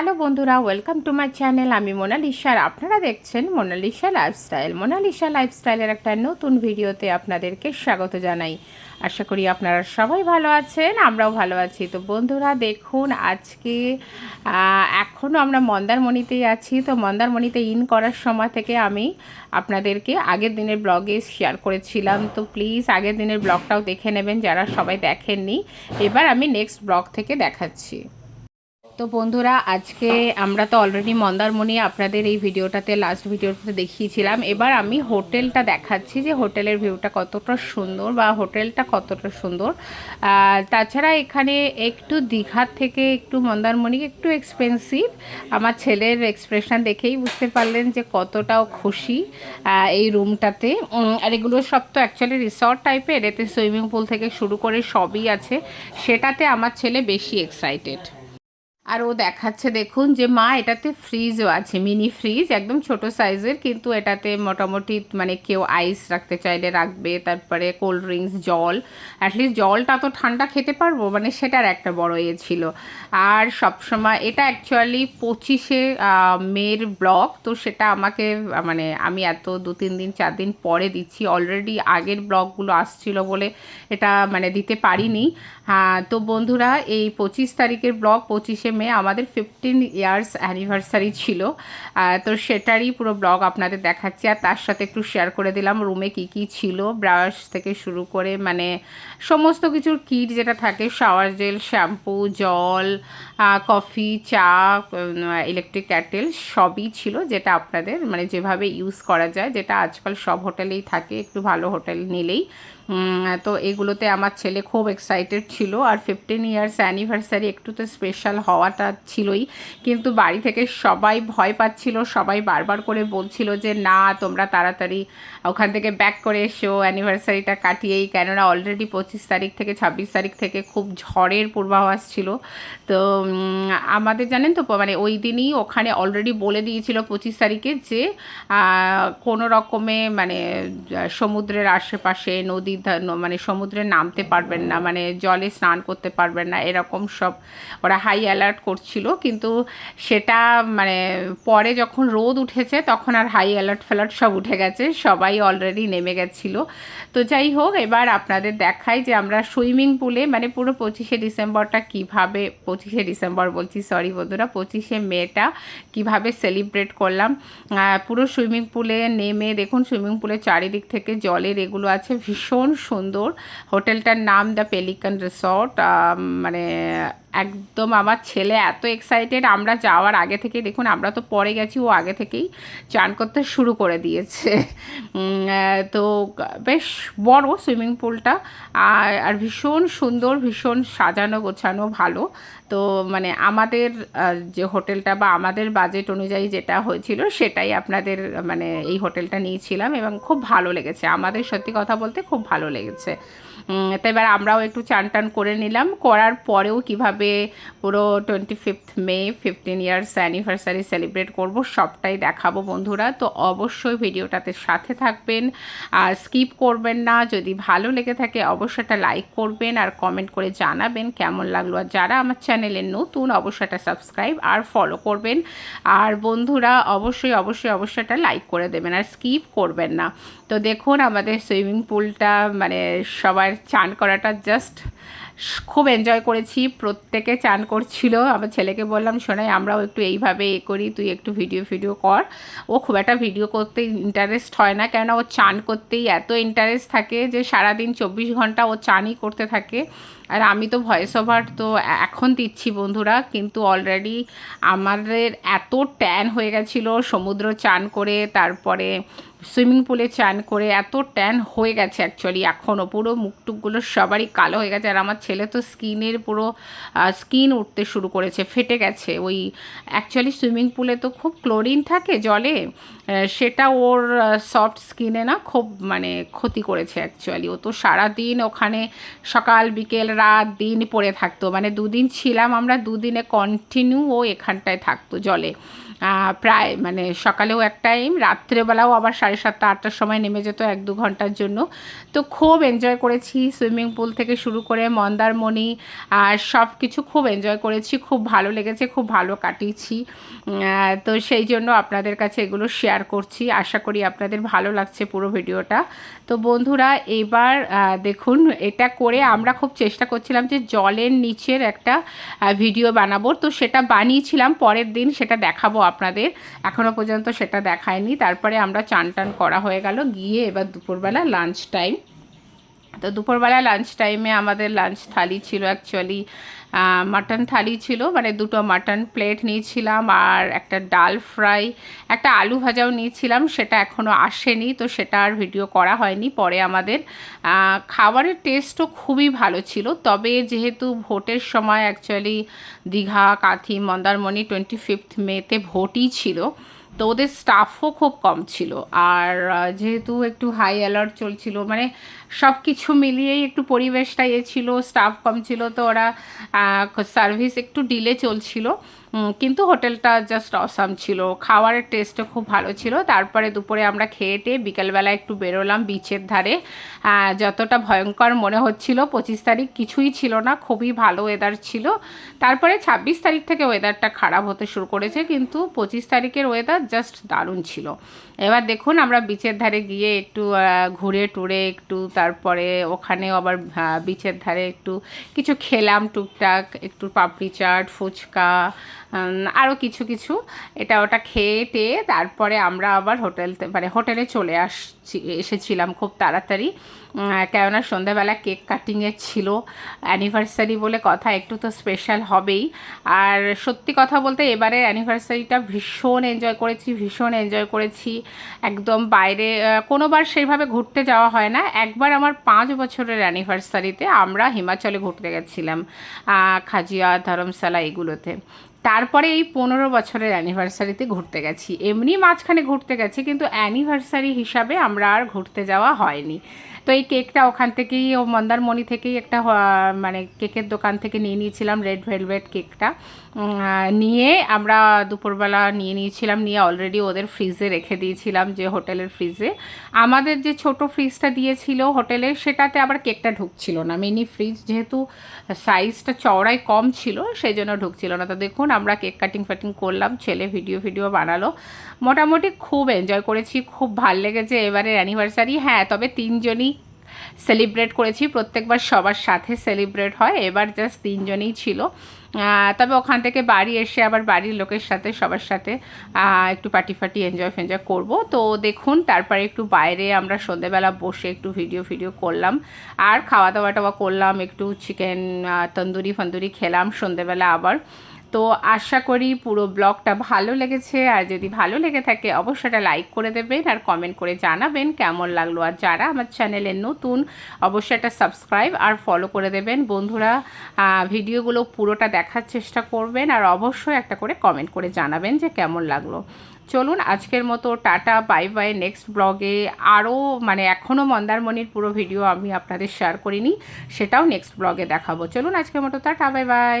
Hello বন্ধুরা welcome to my channel আমি মোনালিসা আর আপনারা দেখছেন মোনালিসা লাইফস্টাইল মোনালিসা লাইফস্টাইলের একটা নতুন ভিডিওতে আপনাদেরকে স্বাগত জানাই। আশা করি আপনারা সবাই ভালো আছেন, আমরাও ভালো আছি। তো বন্ধুরা, দেখুন, আজকে এখনও আমরা মন্দারমণিতেই আছি। তো মন্দারমণিতে ইন করার সময় থেকে আমি আপনাদেরকে আগের দিনের ব্লগে শেয়ার করেছিলাম। তো প্লিজ আগের দিনের ব্লগটাও দেখে নেবেন যারা সবাই দেখেননি। এবার আমি নেক্সট ব্লগ থেকে দেখাচ্ছি। তো বন্ধুরা, আজকে আমরা তো অলরেডি মন্দারমণি আপনাদের এই ভিডিওটাতে লাস্ট ভিডিওটাতে দেখিয়েছিলাম। এবার আমি হোটেলটা দেখাচ্ছি যে হোটেলের ভিউটা কতটা সুন্দর বা হোটেলটা কতটা সুন্দর। তাছাড়া এখানে একটু দীঘার থেকে একটু মন্দারমণি, একটু এক্সপেন্সিভ আমার ছেলের এক্সপ্রেশন দেখেই বুঝতে পারলেন যে কতটাও খুশি এই রুমটাতে আর এগুলো সব তো অ্যাকচুয়ালি রিসর্ট টাইপের এতে সুইমিং পুল থেকে শুরু করে সবই আছে। সেটাতে আমার ছেলে বেশি এক্সাইটেড আর ও দেখাচ্ছে, দেখুন যে মা এটাতে ফ্রিজও আছে মিনি ফ্রিজ একদম ছোট সাইজের কিন্তু এটাতে মোটামুটি মানে কেউ আইস রাখতে চাইলে রাখবে, তারপরে কোল্ড ড্রিঙ্কস জল অ্যাটলিস্ট জলটা তো ঠান্ডা খেতে পারব মানে সেটার একটা বড় ইয়ে ছিল। আর সবসময়, এটা অ্যাকচুয়ালি পঁচিশে মের ব্লগ তো সেটা আমাকে মানে আমি এত দু তিন দিন, চার দিন পরে দিচ্ছি অলরেডি আগের ব্লগগুলো আসছিল বলে এটা মানে দিতে পারিনি। হ্যাঁ তো বন্ধুরা, এই পঁচিশ তারিখের ব্লগ পঁচিশে মে আমাদের ফিফটিন ইয়ার্স অ্যানিভার্সারি ছিল। তো সেটারই পুরো ব্লগ আপনাদের দেখাচ্ছি। আর তার সাথে একটু শেয়ার করে দিলাম রুমে কি কি ছিল ব্রাশ থেকে শুরু করে মানে সমস্ত কিছুর কিট যেটা থাকে শাওয়ার জেল শ্যাম্পু জল কফি চা ইলেকট্রিক ক্যাটেল সবই ছিল যেটা আপনাদের মানে যেভাবে ইউজ করা যায়, যেটা আজকাল সব হোটেলেই থাকে, একটু ভালো হোটেল নিলেই। তো এগুলোতে আমার ছেলে খুব এক্সাইটেড ছিল। আর ফিফটিন ইয়ার্স অ্যানিভার্সারি একটু তো স্পেশাল হওয়াটা ছিলই। কিন্তু বাড়ি থেকে সবাই ভয় পাচ্ছিল, সবাই বারবার করে বলছিল যে, না, তোমরা তাড়াতাড়ি ওখান থেকে ব্যাক করে এসো অ্যানিভার্সারিটা কাটিয়েই। কেননা অলরেডি পঁচিশ তারিখ থেকে, ছাব্বিশ তারিখ থেকে খুব ঝড়ের পূর্বাভাস ছিল। তো আমাদের জানেন তো মানে ওই দিনই ওখানে অলরেডি বলে দিয়েছিল পঁচিশ তারিখে যে কোনো রকমে মানে সমুদ্রের আশেপাশে নদী মানে সমুদ্রে নামতে পারবেন না মানে জলে স্নান করতে পারবেন না, এরকম সব। ওরা হাই অ্যালার্ট করছিল, কিন্তু সেটা মানে পরে যখন রোদ উঠেছে তখন আর হাই অ্যালার্ট ফ্যালার্ট সব উঠে গেছে, সবাই অলরেডি নেমে গেছিল। তো যাই হোক, এবার আপনাদের দেখাই যে আমরা সুইমিং পুলে মানে পুরো পঁচিশে ডিসেম্বরটা কীভাবে, পঁচিশে ডিসেম্বর বলছি সরি বন্ধুরা, পঁচিশে মেটা কীভাবে সেলিব্রেট করলাম। পুরো সুইমিং পুলে নেমে, দেখুন সুইমিং পুলের চারিদিক থেকে জলের এগুলো আছে, ভীষণ সুন্দর। হোটেলটার নাম দ্য পেলিকান রিসর্ট মানে একদম আমার ছেলে এত এক্সাইটেড আমরা যাওয়ার আগে থেকে দেখুন আমরা তো পরে গেছি, ও আগে থেকেই চান করতে শুরু করে দিয়েছে। তো বেশ বড় সুইমিং পুলটা আর আর ভীষণ সুন্দর, ভীষণ সাজানো, গোছানো, ভালো। তো মানে আমাদের যে হোটেলটা বা আমাদের বাজেট অনুযায়ী যেটা হয়েছিল, সেটাই আপনাদের মানে এই হোটেলটা নিয়েছিলাম এবং খুব ভালো লেগেছে। আমাদের সত্যি কথা বলতে খুব ভালো লেগেছে। তো এবার আমরাও একটু চান টান করে নিলাম। করার পরেও কীভাবে পুরো twenty fifth May fifteen years anniversary celebrate করব সবটাই দেখাবো বন্ধুরা। তো অবশ্যই ভিডিওটাতে সাথে থাকবেন। আর স্কিপ করবেন না। যদি ভালো লেগে থাকে অবশ্যই একটা লাইক করবেন আর কমেন্ট করে জানাবেন কেমন লাগল। আর যারা আমার চ্যানেলে নতুন অবশ্যই একটা সাবস্ক্রাইব আর ফলো করবেন। আর বন্ধুরা অবশ্যই অবশ্যই অবশ্যই একটা লাইক করে দেবেন। আর স্কিপ করবেন না। তো দেখুন আমাদের সুইমিং পুলটা মানে সবার চান করাটা জাস্ট খুব এনজয় করেছি, প্রত্যেকে চান করছিল। আমার ছেলেকে বললাম শোনাই আমরাও একটু এইভাবে এ করি, তুই একটু ভিডিও ফিডিও কর। ও খুব একটা ভিডিও করতে ইন্টারেস্ট হয় না, কেননা ও চান করতেই এত ইন্টারেস্ট থাকে যে সারাদিন চব্বিশ ঘণ্টা ও চানই করতে থাকে। আর আমি তো ভয়েস ওভার তো এখন দিচ্ছি বন্ধুরা, কিন্তু অলরেডি আমাদের এত ট্যান হয়ে গেছিল, সমুদ্র চান করে, তারপরে সুইমিং পুলে চান করে এত ট্যান হয়ে গেছে অ্যাকচুয়ালি এখনও পুরো মুখটুকগুলো সবারই কালো হয়ে গেছে। আর আমার ছেলে তো স্কিনের পুরো স্কিন উঠতে শুরু করেছে, ফেটে গেছে। ওই অ্যাকচুয়ালি সুইমিং পুলে তো খুব ক্লোরিন থাকে জলে সেটা ওর সফট স্কিনে না খুব মানে ক্ষতি করেছে অ্যাকচুয়ালি ও তো সারাদিন ওখানে সকাল, বিকেল, রাত, দিন পড়ে থাকতো। মানে দুদিন ছিলাম আমরা, দুদিনে কন্টিনিউ ও এখানটায় থাকতো জলে। প্রায় মানে সকালেও এক টাইম রাত্রেবেলাও আবার সাড়ে সাতটা, আটটার সময় নেমে যেত এক দু ঘণ্টার জন্য। তো খুব এনজয় করেছি সুইমিং পুল থেকে শুরু করে মন্দারমণি, আর সব কিছু খুব এনজয় করেছি। খুব ভালো লেগেছে, খুব ভালো কাটিয়েছি। তো সেই জন্য আপনাদের কাছে এগুলো শেয়ার করছি। আশা করি আপনাদের ভালো লাগছে পুরো ভিডিওটা। তো বন্ধুরা, এবার দেখুন, এটা করে আমরা খুব চেষ্টা করছিলাম যে জলের নিচের একটা ভিডিও বানাবো। তো সেটা বানিয়েছিলাম, পরের দিন সেটা দেখাবো আপনাদের। এখনও পর্যন্ত সেটা দেখায়নি। তারপরে আমরা চান টান করা হয়ে গেল। গিয়ে এবার দুপুরবেলা লাঞ্চ টাইম তো দুপুরবেলা লাঞ্চ টাইমে আমাদের লাঞ্চ থালি ছিল অ্যাকচুয়ালি মাটন থালি ছিল মানে দুটো মাটন প্লেট নিয়েছিলাম আর একটা ডাল ফ্রাই একটা আলু ভাজাও নিয়েছিলাম, সেটা এখনও আসেনি, তো সেটা আর ভিডিও করা হয়নি। পরে আমাদের খাবারের টেস্টও খুবই ভালো ছিল। তবে যেহেতু ভোটের সময় actually Digha, Kanthi, Mandarmani twenty fifth মেতে ভোটই ছিল তো ওদের স্টাফও খুব কম ছিল। আর যেহেতু একটু হাই অ্যালার্ট চলছিল মানে সব কিছু মিলিয়েই একটু পরিবেশটা এ ছিল স্টাফ কম ছিল, তো ওরা সার্ভিস একটু ডিলে চলছিল। কিন্তু হোটেলটা জাস্ট অসাম ছিল। খাওয়ারের টেস্টও খুব ভালো ছিল। তারপরে দুপুরে আমরা খেয়ে টেয়ে বিকেলবেলা একটু বেরোলাম বিচের ধারে। যতটা ভয়ঙ্কর মনে হচ্ছিল, পঁচিশ তারিখ কিছুই ছিল না, খুবই ভালো ওয়েদার ছিল। তারপরে ছাব্বিশ তারিখ থেকে ওয়েদারটা খারাপ হতে শুরু করেছে, কিন্তু পঁচিশ তারিখের ওয়েদার জাস্ট দারুণ ছিল। এবার দেখুন, আমরা বিচের ধারে গিয়ে একটু ঘুরে টুরে একটু, তারপরে ওখানেও আবার বিচের ধারে একটু কিছু খেলাম টুকটাক, একটু পাপড়ি চাট, ফুচকা আরও কিছু কিছু। এটা ওটা খেয়ে টেয়ে তারপরে আমরা আবার হোটেল মানে হোটেলে চলে আসছি, এসেছিলাম খুব তাড়াতাড়ি। কেননা সন্ধ্যাবেলা কেক কাটিংয়ের ছিল অ্যানিভার্সারি বলে কথা একটু তো স্পেশাল হবেই। আর সত্যি কথা বলতে এবারে অ্যানিভার্সারিটা ভীষণ এনজয় করেছি, ভীষণ এনজয় করেছি। একদম বাইরে কোনোবার সেইভাবে ঘুরতে যাওয়া হয় না। একবার আমার পাঁচ বছরের অ্যানিভার্সারিতে আমরা হিমাচলে ঘুরতে গেছিলাম খাজিয়া, ধরমশালা এগুলোতে। তারপরে এই পনেরো বছরের অ্যানিভার্সারিতে ঘুরতে গেছি। এমনি মাঝখানে ঘুরতে গেছি, কিন্তু অ্যানিভার্সারি হিসাবে আমরা আর ঘুরতে যাওয়া হয়নি। তো এই কেকটা ওখান থেকেই, ও মন্দারমণি থেকেই একটা মানে কেকের দোকান থেকে নিয়ে নিয়েছিলাম রেড ভেলভেট কেকটা। নিয়ে আমরা দুপুরবেলা নিয়ে নিয়েছিলাম, নিয়ে অলরেডি ওদের ফ্রিজে রেখে দিয়েছিলাম যে হোটেলের ফ্রিজে আমাদের যে ছোট ফ্রিজটা দিয়েছিল হোটেলে সেটাতে আবার কেকটা ঢুকছিল না। মিনি ফ্রিজ যেহেতু সাইজটা চওড়াই কম ছিল সেই জন্য ঢুকছিল না। তো দেখুন, আমরা কেক কাটিং ফাটিং করলাম, ছেলে ভিডিও ভিডিও বানালো। মোটামুটি খুব এনজয় করেছি, খুব ভালো লেগেছে। এবারে অ্যানিভার্সারি হ্যাঁ তবে তিনজনই সেলিব্রেট করেছি, প্রত্যেকবার সবার সাথে সেলিব্রেট হয়, এবার জাস্ট তিনজনেই ছিল। তবে ওখান থেকে বাড়ি এসে আবার বাড়ির লোকের সাথে, সবার সাথে একটু পার্টি ফাটি এনজয় ফেনজয় করব। তো দেখুন, তারপরে একটু বাইরে আমরা সন্ধেবেলা বসে একটু ভিডিও ভিডিও করলাম, আর খাওয়া দাওয়া টাওয়া করলাম, একটু চিকেন তন্দুরি ফন্দুরি খেলাম সন্ধেবেলা আবার। তো আশা করি পুরো ব্লগটা ভালো লেগেছে। আর যদি ভালো লেগে থাকে, অবশ্যই এটা লাইক করে দেবেন আর কমেন্ট করে জানাবেন কেমন লাগল। আর যারা আমার চ্যানেলে নতুন, অবশ্যই এটা সাবস্ক্রাইব আর ফলো করে দেবেন। বন্ধুরা ভিডিওগুলো পুরোটা দেখার চেষ্টা করবেন আর অবশ্যই একটা করে কমেন্ট করে জানাবেন যে কেমন লাগল। চলুন, আজকের মতো টাটা বাই বাই নেক্সট ব্লগে আরও মানে এখনও মন্দারমণির পুরো ভিডিও আমি আপনাদের শেয়ার করিনি, সেটাও নেক্সট ব্লগে দেখাবো। চলুন, আজকের মতো টাটা বাই বাই